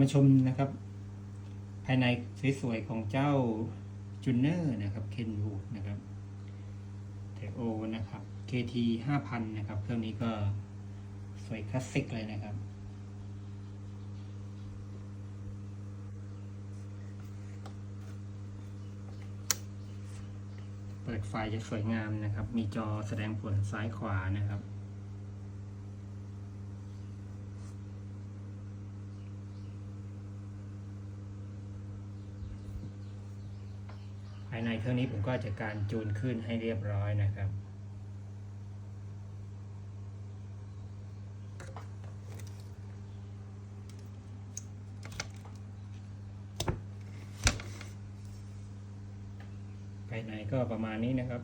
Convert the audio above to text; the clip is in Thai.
มาชมนะครับ ภายในสวยๆของเจ้าจูเนอร์นะครับเคนวูดนะครับเทโอนะครับ KT 5000 นะครับ เครื่องนี้ก็สวยคลาสสิกเลยนะครับ เปิดไฟจะสวยงามนะครับ มีจอแสดงผลซ้ายขวานะครับายในเครื่องนี้ผมก็จะการจูนขึ้นให้เรียบร้อยนะครับ ภายในก็ประมาณนี้นะครับ